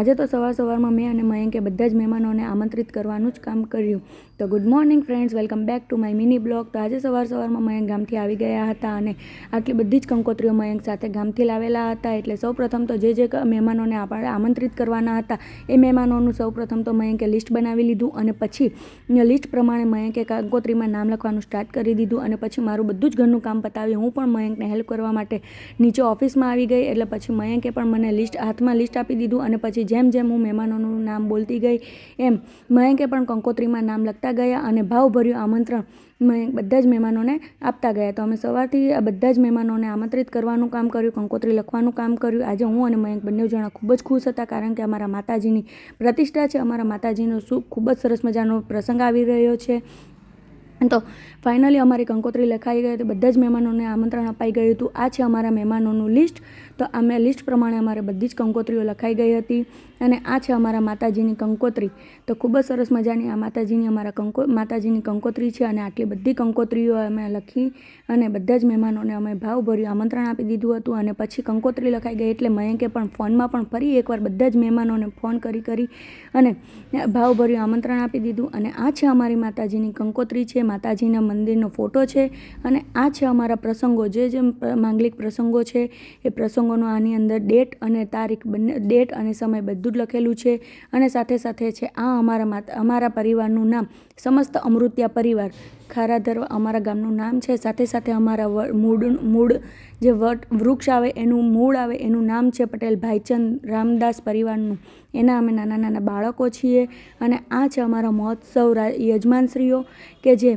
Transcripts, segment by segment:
આજે તો સવાર સવારમાં મેં અને મયંકે બધા જ મહેમાનોને આમંત્રિત કરવાનું જ કામ કર્યું. તો good morning friends, welcome back to my mini blog. તો આજે સવાર સવારમાં મયંક ગામથી આવી ગયા હતા અને આટલી બધી જ કંકોત્રીઓ મયંક સાથે ગામથી લાવેલા હતા. એટલે સૌપ્રથમ તો જે જે મહેમાનોને આપણે આમંત્રિત કરવાના હતા, એ મહેમાનોનું સૌપ્રથમ તો મયંકે લિસ્ટ બનાવી લીધું અને પછી લિસ્ટ પ્રમાણે મયંકે કંકોત્રીમાં નામ લખવાનું સ્ટાર્ટ કરી દીધું અને પછી મારું બધું જ ઘરનું કામ પતાવી હું પણ મયંકને હેલ્પ કરવા માટે નીચે ઓફિસમાં આવી ગઈ એટલે પછી મયંકે પણ મને લિસ્ટ હાથમાં લિસ્ટ આપી દીધું અને પછી જેમ જેમ હું મહેમાનોનું નામ બોલતી ગઈ, એમ મયંકે પણ કંકોત્રીમાં નામ લખતા ગયા અને ભાવભર્યું આમંત્રણ મયંક બધા જ મહેમાનોને આપતા ગયા. તો અમે સવારથી આ બધા જ મહેમાનોને આમંત્રિત કરવાનું કામ કર્યું, કંકોત્રી લખવાનું કામ કર્યું. આજે હું અને મયંક બંને જણા ખૂબ જ ખુશ હતા કારણ કે અમારા માતાજીની પ્રતિષ્ઠા છે. અમારા માતાજીનો શું ખૂબ જ સરસ મજાનો પ્રસંગ આવી રહ્યો છે. તો ફાઇનલી અમારી કંકોત્રી લખાઈ ગઈ હતી. બધા જ મહેમાનોને આમંત્રણ અપાઈ ગયું હતું. આ છે અમારા મહેમાનોનું લિસ્ટ તો અમે લિસ્ટ પ્રમાણે અમારે બધી જ કંકોત્રીઓ લખાઈ ગઈ હતી. અને આ છે અમારા માતાજીની કંકોત્રી. તો ખૂબ જ સરસ મજાની આ માતાજીની અમારા કંકો, માતાજીની કંકોત્રી છે અને આટલી બધી કંકોત્રીઓ અમે લખી અને બધા જ મહેમાનોને અમે ભાવભર્યું આમંત્રણ આપી દીધું હતું. અને પછી કંકોત્રી લખાઈ ગઈ એટલે મયંકે પણ ફોનમાં પણ ફરી એકવાર બધા જ મહેમાનોને ફોન કરી કરી અને ભાવભર્યું આમંત્રણ આપી દીધું. અને આ છે અમારી માતાજીની કંકોત્રી છે માતાજીના મંદિરનો ફોટો છે અને આ છે અમારા પ્રસંગો. જે જે માંગલિક પ્રસંગો છે એ પ્રસંગોનો આની અંદર ડેટ અને તારીખ બંને, ડેટ અને સમય બધું જ લખેલું છે અને સાથે સાથે છે આ અમારા માતા, અમારા પરિવારનું નામ સમસ્ત અમૃત્યા પરિવાર. ખારાધર અમારા ગામનું નામ છે. સાથે સાથે અમારા મૂળ મૂળ જે વટ વૃક્ષ આવે એનું મૂળ આવે એનું નામ છે પટેલ ભાઈચંદ રામદાસ પરિવારનું. એના અમે નાના નાના બાળકો છીએ અને આ છે અમારા મહોત્સવ યજમાનશ્રીઓ કે જે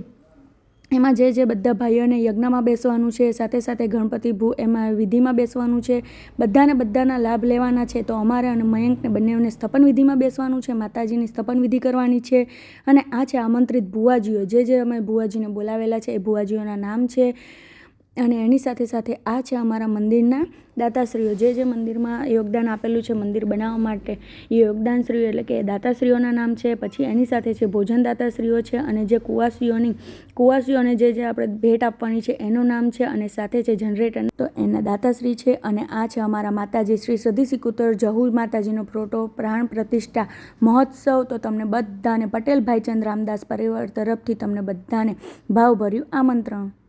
એમાં જે જે બધા ભાઈઓને યજ્ઞમાં બેસવાનું છે, સાથે સાથે ગણપતિ ભૂ એમાં વિધિમાં બેસવાનું છે, બધાને બધાના લાભ લેવાના છે, તો અમારે અને મયંકને બંનેને સ્થપન વિધિમાં બેસવાનું છે, માતાજીની સ્થપન વિધિ કરવાની છે, અને આ છે આમંત્રિત ભુવાજીઓ. જે જે અમે ભુવાજીને બોલાવેલા છે, એ ભુવાજીઓના નામ છે. અને એની સાથે સાથે આ છે અમારા મંદિરના દાતાશ્રીઓ. જે જે મંદિરમાં યોગદાન આપેલું છે મંદિર બનાવવા માટે, એ યોગદાનશ્રીઓ એટલે કે દાતાશ્રીઓના નામ છે, પછી એની સાથે છે ભોજન દાતાશ્રીઓ છે અને જે કુવાસીઓની, કુવાસીઓને જે જે આપણે ભેટ આપવાની છે એનું નામ છે અને સાથે છે જનરેટર તો એના દાતાશ્રી છે અને આ છે અમારા માતાજી શ્રી સદી સિકુતર જહુ માતાજીનો ફોટો પ્રાણ પ્રતિષ્ઠા મહોત્સવ. તો તમને બધાને પટેલ ભાઈચંદ રામદાસ પરિવાર તરફથી તમને બધાને ભાવભર્યું આમંત્રણ.